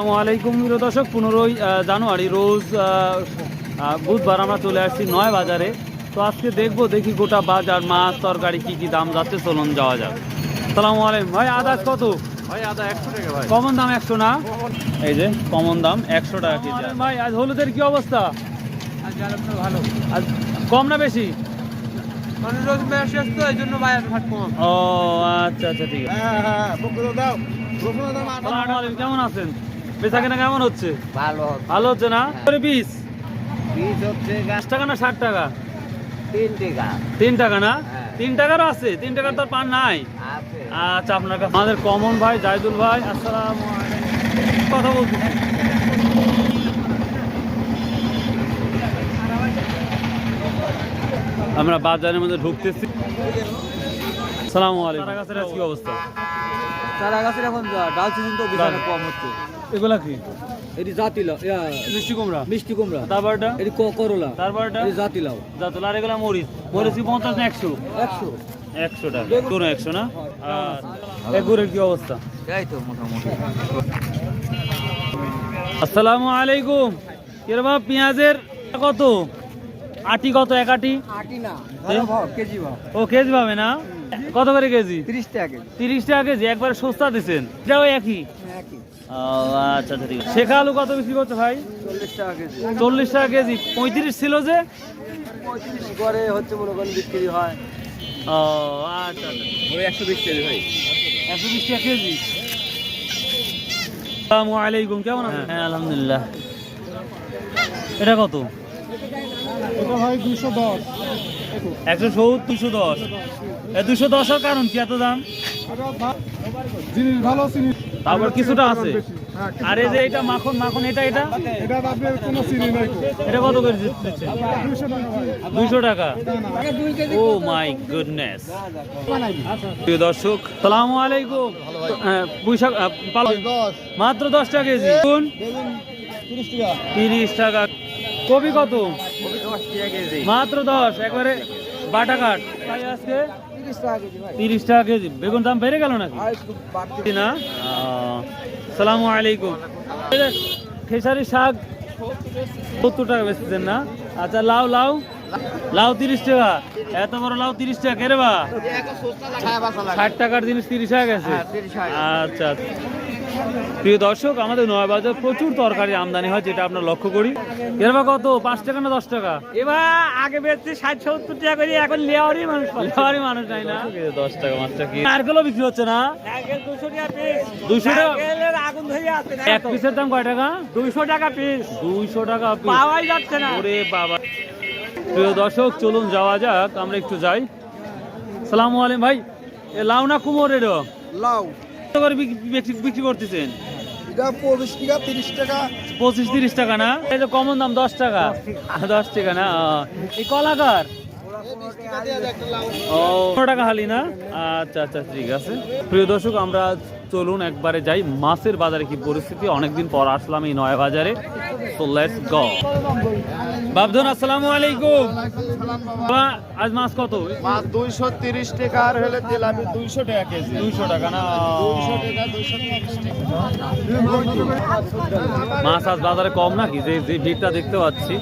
আসসালামু আলাইকুম প্রিয় দর্শক পনেরোই জানুয়ারি রোজ বুধবার আমরা চলে আসছি নয় বাজারে। তো আজকে দেখব দেখি গোটা বাজার মাছ তরকারি কি কি দাম যাচ্ছে চলুন যাওয়া যাক। আসসালামু আলাইকুম। ভাই আদাজ কত? ভাই আদা একশো টাকা ভাই। কমন দাম একশো না? এই যে কমন দাম একশো টাকা কেজি। ভাই আজ হলুদের কি অবস্থা? ভালো। আজ কম না বেশি? মানে রোজ এই জন্য কম। ও আচ্ছা আচ্ছা ঠিক আছে। হ্যাঁ হ্যাঁ আলাইকুম, কেমন আছেন? বেচা কেনা কেমন হচ্ছে? ভালো। ভালো হচ্ছে না? করে পিস পিস হচ্ছে পাঁচ টাকা না ষাট টাকা? তিন টাকা। তিন টাকা না? হ্যাঁ। তিন টাকারও আছে তিন টাকার তো আর পান নাই। আছে। আচ্ছা আপনার কাছে আমাদের কমন ভাই জাহিদুল ভাই আসসালামু আলাইকুম। কথা বলতেছি আমরা বাজারের মধ্যে ঢুকতেছি। সালামু আলাইকুম। তারা গাছের কি অবস্থা? চারা গাছের এখন ডাল সিজন তো বিশাল কম হচ্ছে। এগুলা কি? এটি জাতি লাউ মিষ্টি কুমড়া? মিষ্টি কুমড়া। তারপরটা এটি করলা। তারপরটা এটি জাতি লাউ। জাতুল আর এগুলা মরিচ। মরিচ কি পঞ্চাশ না একশো? একশো। একশো টাকা। কোনো একশো না? আর এগুরের কি অবস্থা? এই তো মোটামুটি। আসসালামু আলাইকুম। কিরবা পেঁয়াজের কত? আটি কত এক আটি? আটি না কেজি ভাও ও কেজি পাবে না? কত করে কেজি? তিরিশ টাকা কেজি। তিরিশ টাকা কেজি একবারে সস্তা দিচ্ছেন এটাও একই? ও আচ্ছা আচ্ছা ঠিক আছে। শেখা আলু কত বিক্রি করছে ভাই? চল্লিশ টাকা কেজি। চল্লিশ টাকা কেজি। পঁয়ত্রিশ ছিল যে? পঁয়ত্রিশ করে হচ্ছে মনে করেন বিক্রি হয়। ও আচ্ছা আচ্ছা। ওই একশো বিশ কেজি ভাই। একশো বিশ টাকা কেজি। আসসালামু আলাইকুম কেমন আছেন? হ্যাঁ আলহামদুলিল্লাহ। এটা কত? এটা ভাই দুশো দশ। একশো সত্তর দুশো দশ। দুশো দশের কারণ কি এত দাম? জিনিস ভালো জিনিস তারপর কিছুটা আছে। আর এই যে এটা মাখন মাখন এটা এটা? এটা কত করে দিচ্ছে দুইশো টাকা। Oh my goodness. প্রিয় দর্শক সালামু আলাইকুম। পুঁই শাক আহ, পালং দশ। মাত্র দশ টাকা কেজি। কোন? তিরিশ টাকা। কবি কত? মাত্র দশ। একবারে বাটা কাঠ আজকে তিরিশ টাকা কেজি ভাই। তিরিশ টাকা কেজি। বেগুন দাম বেড়ে গেল নাকি? না? সালামু আলাইকুম। খেসারি শাক সত্তর টাকা বেচতেছেন না? আচ্ছা লাউ লাউ? লাউ তিরিশ টাকা। এত বড় লাউ তিরিশ টাকা কেরে বা? ষাট টাকার জিনিস তিরিশ টাকা গেছে। 30 টাকা। আচ্ছা আচ্ছা। প্রিয় দর্শক আমাদের নয়াবাজার প্রচুর তরকারি আমদানি হয় যেটা আমরা লক্ষ্য করি। এর বা কত? পাঁচ টাকা না দশ টাকা? এবার আগে বেচছি ষাট সত্তর টাকা করে এখন লেয়ারই মানুষ লেবারি মানুষ নাই না? দশ টাকা পাঁচ টাকা। নারকেলও বিক্রি হচ্ছে না? দুশো টাকা আগুন ধরে আছে এক পিসের দাম কয় টাকা? দুইশো টাকা পিস দুইশো টাকা পাওয়াই যাচ্ছে না। ওরে বাবা। প্রিয় দর্শক চলুন যাওয়া যাক আমরা একটু যাই। সালামু আলাইকুম ভাই এ লাউ না কুমোর এর লাউ। করে বিক্রি- বিক্রি করতেছেন? এটা পঁচিশ টাকা তিরিশ টাকা। পঁচিশ তিরিশ টাকা না? এই যে কমন দাম দশ টাকা। দশ টাকা। না? এই কলাকার ও পনেরো টাকা হালি না? আচ্ছা আচ্ছা ঠিক আছে। প্রিয় দর্শক আমরা চলুন একবারে যাই। মাছের বাজারে কি পরিস্থিতি? অনেকদিন পর আসলাম এই নয় বাজারে। তো লেটস গো বাবধন আসসালামু আলাইকুম। বাবা, আজ মাছ কত? মাছ দুইশো তিরিশ টাকা আর হলে তেলাপি টাকা কেজি। টাকা না? টাকা। মাছ আজ বাজারে কম নাকি? যে যে ভিড়টা দেখতে পাচ্ছি।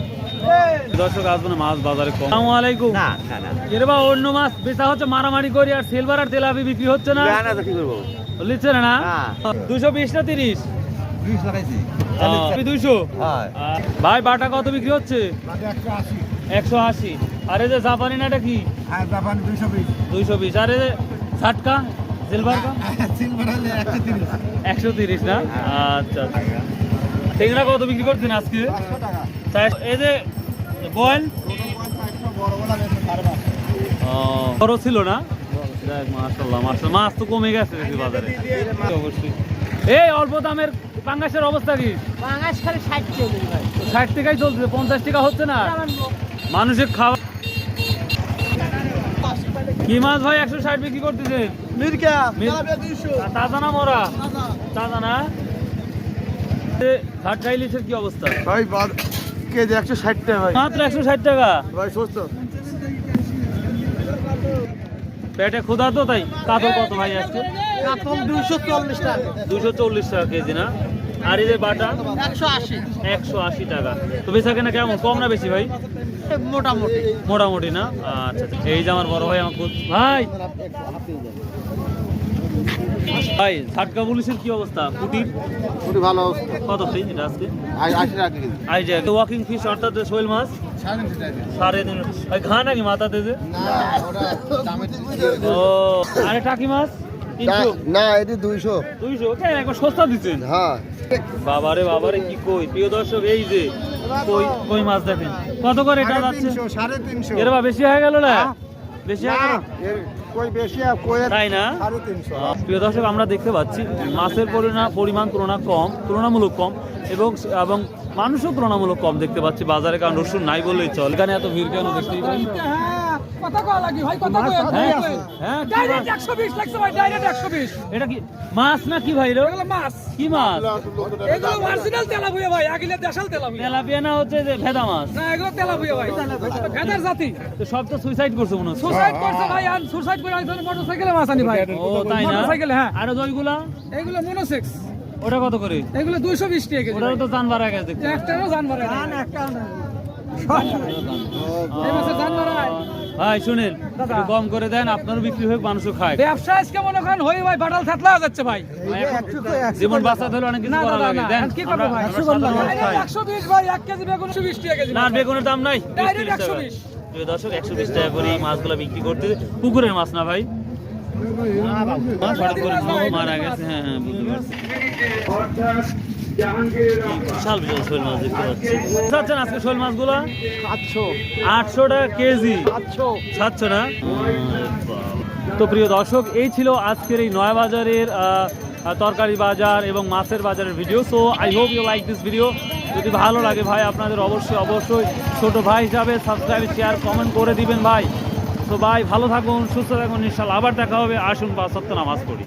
দর্শক আসবে না মাছ বাজারে কম। আসসালামু আলাইকুম। না না না। এর বা অন্য মাছ বেচা হচ্ছে মারামারি করি আর সিলভার আর তেলাপি বিক্রি হচ্ছে না। না কি করব? লিখছে না হ্যাঁ। দুশো বিশ না তিরিশ? বিশ লাগাইছি। দুইশো? হ্যাঁ। ভাই বাটা কত বিক্রি হচ্ছে? একশো আশি। আর এই যে জাপানি নাটা কি? হ্যাঁ জাপানি দুইশো বিশ। আর এই যে ষাটকা সিলভার কা? সিলভার হলে একশো তিরিশ। না? আচ্ছা আচ্ছা। টেংরা কত বিক্রি করছেন আজকে? এই যে বয়েল? বড় ছিল না? যাক মাশাল্লাহ মাশাল্লাহ মাছ তো কমে গেছে বাজারে। অবশ্যই এই অল্প দামের পাঙ্গাসের অবস্থা কি? বাঙাশ খালি ষাট ষাট টাকাই চলছে পঞ্চাশ টাকা হচ্ছে না? মানুষের খাওয়া কি মাছ ভাই একশো ষাট বিক্রি করতেছে মির্কা তাজা না মরা? তাজা না? ঘাট খাইলিসের কি অবস্থা? ভাই কেজি একশো ষাট টাকা ভাই? মাত্র একশো ষাট টাকা? ভাই সুস্থ পেটে ক্ষুধা তো তাই কাতল কত ভাই আজকে কাতল দুইশো চল্লিশ টাকা। দুশো চল্লিশ টাকা কেজি না? আর এই যে বাটা? একশো আশি। একশো আশি টাকা। তো বেচা কেনা কেমন? কম না বেশি ভাই? মোটামুটি। মোটামুটি না? আচ্ছা আচ্ছা। এই যে আমার বড় ভাই আমার ভাই! ভাই ঝাটকা পুলিশের কি অবস্থা? কুটির খুবই ভালো অবস্থা। কত ফ্রি এটা আজকে? আশি টাকা কেজি। আই যে ওয়াকিং অর্থাৎ শৈল মাছ? সাড়ে তিন ওই ঘা নাকি মাথাতে যে? ও আরে টাকি মাছ? না এটি দুইশো। দুইশো? একবার সস্তা দিচ্ছেন? হ্যাঁ। বাবারে বাবারে কি কই? প্রিয় দর্শক এই যে কই কই মাছ দেখেন? কত করে এটা যাচ্ছে? সাড়ে তিনশো। এর বা বেশি হয়ে গেল না? বেশি হয়ে গেল? কই বেশি কই তাই না? প্রিয় দর্শক আমরা দেখতে পাচ্ছি মাছের পরিমাণ তুলনা কম তুলনামূলক কম এবং এবং মানুষও তুলনামূলক কম দেখতে পাচ্ছি বাজারে কারণ রসুন নাই বললেই চল। এখানে এত ভিড় কেন দেখতেই কথা কওয়া লাগি ভাই কথা কওয়া হ্যাঁ ডাইরেক্ট মাছ? একশো বিশ লাগছে ভাই ডাইরেক্ট একশো বিশ। এটা কি মাছ না কি ভাই? এগুলো মাছ। কি মাছ? এগুলো অরিজিনাল তেলাপুয়া ভাই আগিলে দেশাল তেলাপুয়া। তেলাপিয়া না হচ্ছে যে ভেদা মাছ? না এগুলো তেলাপুয়া ভাই। ভেদার জাতি। তো সব তো সুইসাইড করছে মনে হচ্ছে। করছে ভাই আর সুসাইড করে আইছে মোটরসাইকেলে মাছ আনি ভাই। ও তাই না? মোটরসাইকেলে হ্যাঁ। আর ওইগুলা এগুলো মনোসেক্স ওটা কত করে? এগুলো দুইশো বিশ টাকা কেজি ওটারও তো জান বাড়া গেছে দেখতে একটারও জান মারে এই মাছের জান মারায় ভাই শুনেন একটু কম করে দেন আপনারও বিক্রি হোক মানুষও খায়। ব্যবসা আজকে মনে করেন হই ভাই বাটাল থাকলে যাচ্ছে ভাই। জীবন বাঁচাতে হলে অনেক কিছু করা লাগে দেন। কি করব ভাই? আমরা সাধারণ মানুষ খাই। একশো বিশ ভাই এক কেজি বেগুন একশো বিশ টাকা কেজি না বেগুনের দাম নাই। 30 120 প্রিয় দর্শক একশো বিশ টাকা করে এই মাছগুলো বিক্রি করতে পুকুরের মাছ না ভাই। মারা গেছে হ্যাঁ হ্যাঁ বুঝতে পারছি। বিশাল বিশাল শোল মাছ দেখতে পাচ্ছি। চাচ্ছেন আজকে শোল মাছগুলো? আটশো আটশো টাকা কেজি। সাতশো। না? তো প্রিয় দর্শক এই ছিল আজকের এই নয়া বাজারের তরকারি বাজার এবং মাছের বাজারের video so I hope you like this video যদি ভালো লাগে ভাই আপনাদের অবশ্যই অবশ্যই ছোট ভাই হিসাবে সাবস্ক্রাইব শেয়ার কমেন্ট করে দিবেন ভাই। তো ভাই ভালো থাকুন সুস্থ থাকুন ইনশাল্লাহ আবার দেখা হবে। আসুন বা সত্য নামাজ পড়ি।